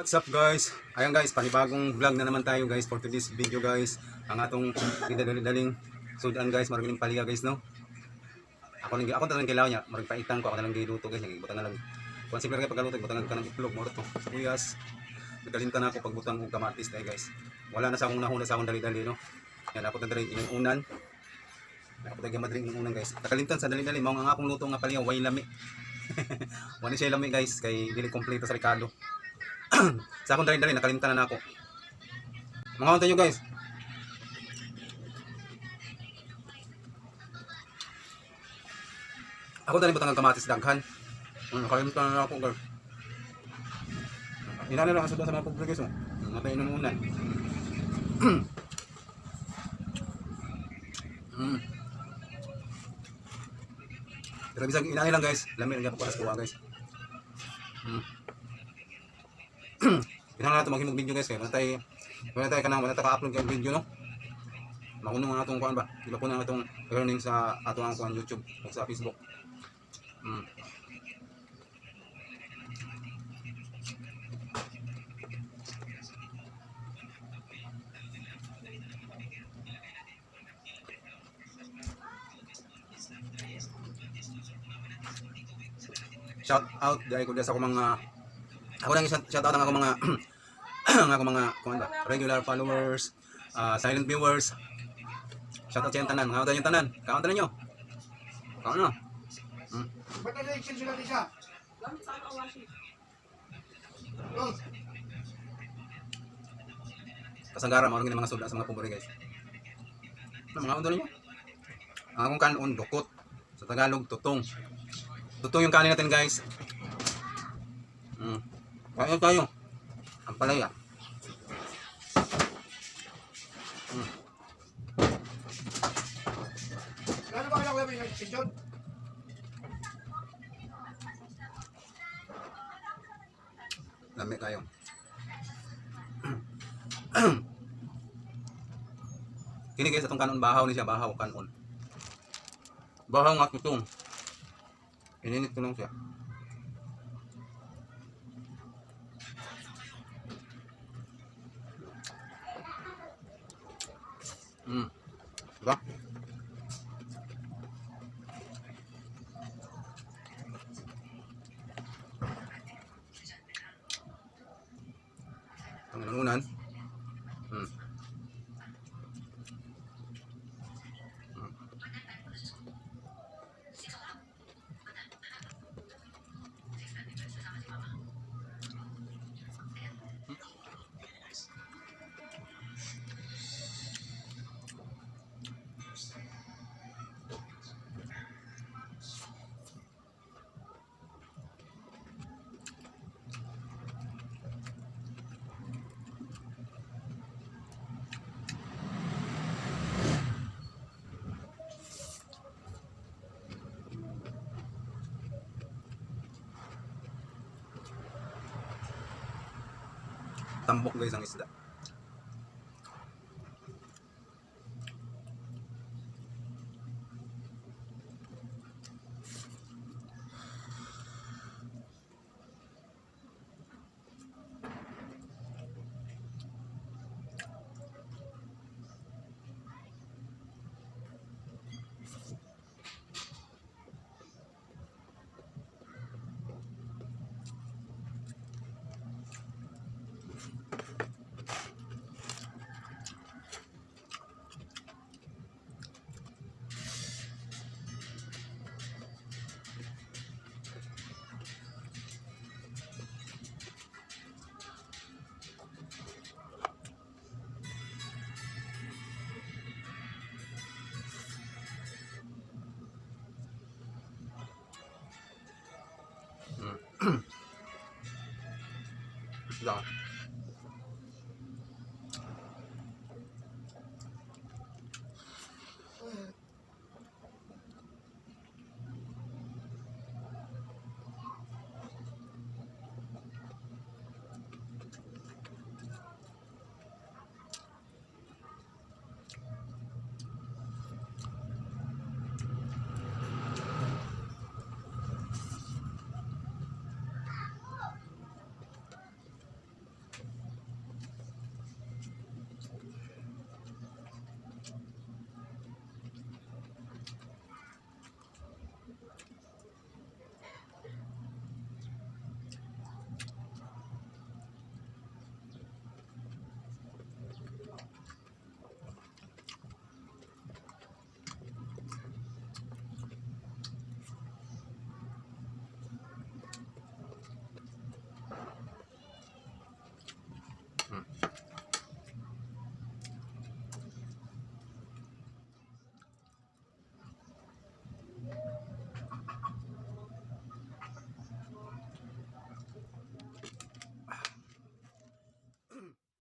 What's up guys? Ayan guys, panibagong vlog na naman tayo guys for today's video guys. Ang atong didali-daling sudan guys, maraging paliga guys no. Ako nang ako talagang kailangan niya, marag paitan ko ako nalang giluto guys, nagibutan na lang. Kung simple kay pagluto, butang ka ng itlog mo to. Sibuyas. Nagalinta na ako pagbutang og kamatis tayo guys. Wala na sa akong nahuna sa akong dali-dali no. Yan ako na drink yung unan. Ako tayo madring yung unan guys. Nakalimtan sa dali-dali mao nga akong luto nga paliga way lami. Wala siya lami guys kay dili kompleto sa Ricardo. sa akong dali-dali nakalimtan na ako. Mga konta nyo guys. Ako dali butang ng kamatis daghan. Mm, nakalimtan na ako guys. Inana lang ang sudan sa mga public guys. Oh. Natay nung unan. mm. Pero bisag inani lang guys. Lami lang sa kuha guys. Mm. Kailangan natin maghimog video guys kaya wala tayo wala tayo kanang wala ka-upload kay video no. Makuno nga atong kuan ba? Di ba po na atong earnings sa atong ang kuan YouTube o sa Facebook. Mm. Shout out dahil ko sa ako mga ako lang shout out ang ako mga ang ako mga kuan ba regular followers, ah, silent viewers. Shout out sa tanan, mga yung tanan. Kaon tanan nyo. Kaon no. Hmm. Ba't na-election sila di siya? Oh, Kasanggara mga rin mga suda sa mga pubori guys. Ano mga undo niyo? Ang akong kanon dukot. Sa Tagalog tutong. Tutong yung kanin natin guys. Mm. Kaya tayo. Ang palaya. Mm. Ano ba kailangan ko yung election? Lami kayo. Kini guys atong kanon bahaw ni siya bahaw kanon. Bahaw nga tutong. Ininit ko lang siya. Mm. Diba? Ang nanunan. Tambok guys ang isda. Isda.